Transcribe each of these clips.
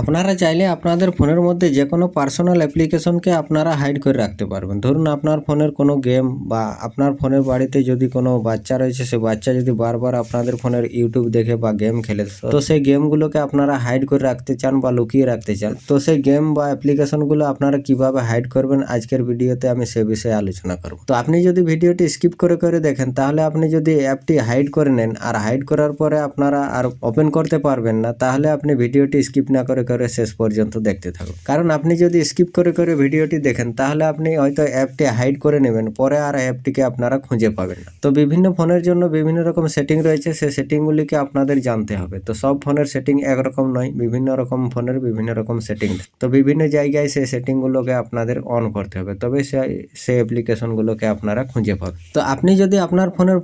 আপনারা চাইলে আপনাদের ফোনের মধ্যে যে কোনো পার্সোনাল অ্যাপ্লিকেশনকে আপনারা হাইড করে রাখতে পারবেন। ধরুন আপনার ফোনের কোনো গেম বা আপনার ফোনের বাড়িতে যদি কোনো বাচ্চা রয়েছে, সে বাচ্চা যদি বারবার আপনাদের ফোনের ইউটিউব দেখে বা গেম খেলে, তো সেই গেমগুলোকে আপনারা হাইড করে রাখতে চান বা লুকিয়ে রাখতে চান। তো সেই গেম বা অ্যাপ্লিকেশনগুলো আপনারা কীভাবে হাইড করবেন, আজকের ভিডিওতে আমি সে বিষয়ে আলোচনা করব। তো আপনি যদি ভিডিওটি স্কিপ করে করে দেখেন, তাহলে আপনি যদি অ্যাপটি হাইড করে নেন, আর হাইড করার পরে আপনারা আর ওপেন করতে পারবেন না, তাহলে আপনি ভিডিওটি স্কিপ না করে করে শেষ পর্যন্ত দেখতে থাকুন। কারণ আপনি যদি স্কিপ করে করে ভিডিওটি দেখেন, তাহলে আপনি হয়তো অ্যাপটি হাইড করে নেবেন, পরে আর অ্যাপটিকে আপনারা খুঁজে পাবেন না। তো বিভিন্ন ফোনের জন্য বিভিন্ন রকম সেটিং রয়েছে সেই সেটিংগুলিকে আপনাদের জানতে হবে। তো সব ফোনের সেটিং একরকম নয়, বিভিন্ন রকম ফোনের বিভিন্ন রকম সেটিং তো বিভিন্ন জায়গায় সেই সেটিংগুলোকে আপনাদের অন করতে হবে। তবে সেই সেই অ্যাপ্লিকেশনগুলোকে আপনারা খুঁজে পাবেন। তো আপনি যদি আপনার ফোনের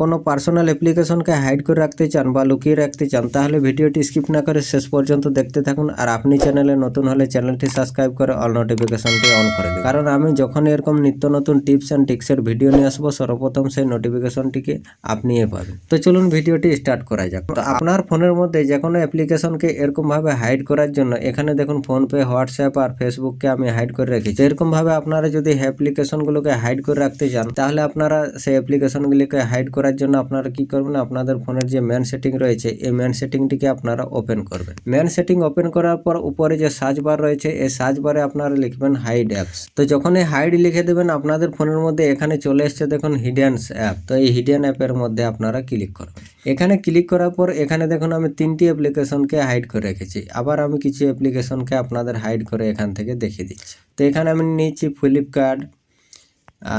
কোনো পার্সোনাল অ্যাপ্লিকেশনকে হাইড করে রাখতে চান বা লুকিয়ে রাখতে চান, তাহলে ভিডিওটি স্কিপ না করে শেষ পর্যন্ত দেখতে থাকুন। আর আপনি চ্যানেলে নতুন হলে চ্যানেলটি সাবস্ক্রাইব করে অল নোটিফিকেশনটি অন করে দিন কারণ আমি যখন এরকম নিত্য নতুন টিপস অ্যান্ড টিক্সের ভিডিও নিয়ে আসব, সর্বপ্রথম সেই নোটিফিকেশনটিকে আপনিই পাবেন। তো চলুন ভিডিওটি স্টার্ট করা যাক। তো আপনার ফোনের মধ্যে যে কোনো অ্যাপ্লিকেশনকে এরকমভাবে হাইড করার জন্য এখানে দেখুন ফোনপে হোয়াটসঅ্যাপ আর ফেসবুককে আমি হাইড করে রেখেছি। এরকমভাবে আপনারা যদি অ্যাপ্লিকেশনগুলোকে হাইড করে রাখতে চান, তাহলে আপনারা সেই অ্যাপ্লিকেশনগুলিকে হাইড করার জন্য আপনারা কি করবেন? আপনাদের ফোনের যে ম্যান সেটিং রয়েছে, এই ম্যান সেটিংটিকে আপনারা ওপেন করবেন। ম্যান সেটিং ওপেন করার পর উপরে যে সার্চ বার রয়েছে, এই সার্চ বারে আপনারা লিখবেন হাইড অ্যাপস তো যখন এই হাইড লিখে দেবেন, আপনাদের ফোনের মধ্যে এখানে চলে এসছে দেখুন হিডেন্স অ্যাপ তো এই হিডেন অ্যাপের মধ্যে আপনারা ক্লিক করবেন এখানে ক্লিক করার পর এখানে দেখুন আমি তিনটি অ্যাপ্লিকেশনকে হাইড করে রেখেছি। আবার আমি কিছু অ্যাপ্লিকেশনকে আপনাদের হাইড করে এখান থেকে দেখিয়ে দিচ্ছি। তো এখানে আমি নিয়েছি ফ্লিপকার্ট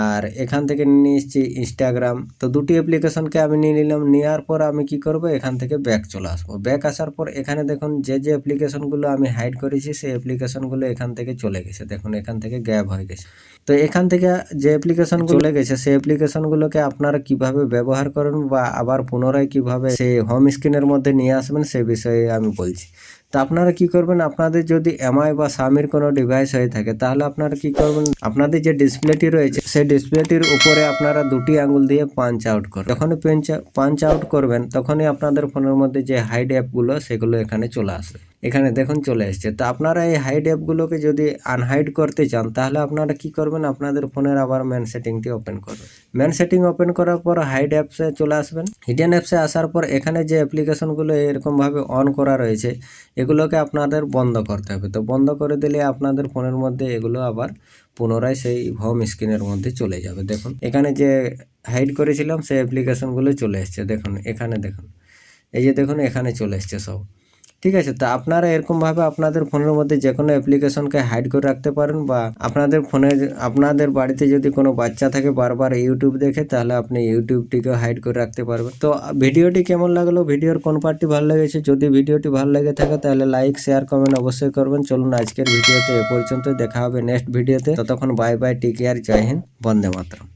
আর এখান থেকে নিয়ে এসেছি ইনস্টাগ্রাম তো দুটি অ্যাপ্লিকেশনকে আমি নিয়ে নিলাম। নেওয়ার পর আমি কি করব? এখান থেকে ব্যাক চলে আসব। ব্যাক আসার পর এখানে দেখুন যে যে অ্যাপ্লিকেশনগুলো আমি হাইড করেছি সেই অ্যাপ্লিকেশনগুলো এখান থেকে চলে গেছে। দেখুন এখান থেকে গ্যাপ হয়ে গেছে। তো এখান থেকে যে অ্যাপ্লিকেশন চলে গেছে। সেই অ্যাপ্লিকেশনগুলোকে আপনারা কীভাবে ব্যবহার করেন বা আবার পুনরায় কীভাবে সেই হোম স্ক্রিনের মধ্যে নিয়ে আসবেন সে বিষয়ে আমি বলছি। তো আপনারা কি করবেন? আপনাদের যদি এমআই বা সামির কোনো ডিভাইস হয়ে থাকে, তাহলে আপনারা কি করবেন? আপনাদের যে ডিসপ্লেটি রয়েছে, সেই ডিসপ্লেটির উপরে আপনারা দুটি আঙুল দিয়ে পাঞ্চ আউট করবেন যখনই পেঞ্চ আউট করবেন, তখনই আপনাদের ফোনের মধ্যে যে হাইড অ্যাপগুলো সেগুলো এখানে চলে আসবে। এখানে দেখুন চলে এসছে। তো আপনারা এই হাইড অ্যাপগুলোকে যদি আনহাইড করতে চান, তাহলে আপনারা কি করবেন? আপনাদের ফোনের আবার ম্যান সেটিংটি ওপেন করবেন ম্যান সেটিং ওপেন করার পর হাইড অ্যাপসে চলে আসবেন। হিডেন অ্যাপসে আসার পর এখানে যে অ্যাপ্লিকেশনগুলো এরকমভাবে অন করা রয়েছে, এগুলোকে আপনাদের বন্ধ করতে হবে। তো বন্ধ করে দিলে আপনাদের ফোনের মধ্যে এগুলো আবার পুনরায় সেই হোম স্ক্রিনের মধ্যে চলে যাবে। দেখুন, এখানে যে হাইড করেছিলাম, সেই অ্যাপ্লিকেশনগুলো চলে এসছে। দেখুন, এখানে দেখুন, এই যে দেখুন, এখানে চলে এসছে সব। ঠিক আছে? তো আপনারা এরকমভাবে আপনাদের ফোনের মধ্যে যে কোনো অ্যাপ্লিকেশনকে হাইড করে রাখতে পারেন বা আপনাদের ফোনে আপনাদের বাড়িতে যদি কোনো বাচ্চা থাকে বারবার ইউটিউব দেখে, তাহলে আপনি ইউটিউবটিকেও হাইড করে রাখতে পারবেন। তো ভিডিওটি কেমন লাগল? ভিডিওর কোন পার্টটি ভালো লেগেছে? যদি ভিডিওটি ভালো লেগে থাকে, তাহলে লাইক শেয়ার কমেন্ট অবশ্যই করবেন। চলুন আজকের ভিডিওতে এ পর্যন্ত দেখা হবে নেক্সট ভিডিওতে ততক্ষণ বাই বাই টেক কেয়ার জয় হিন্দ, বন্দে মাতরম।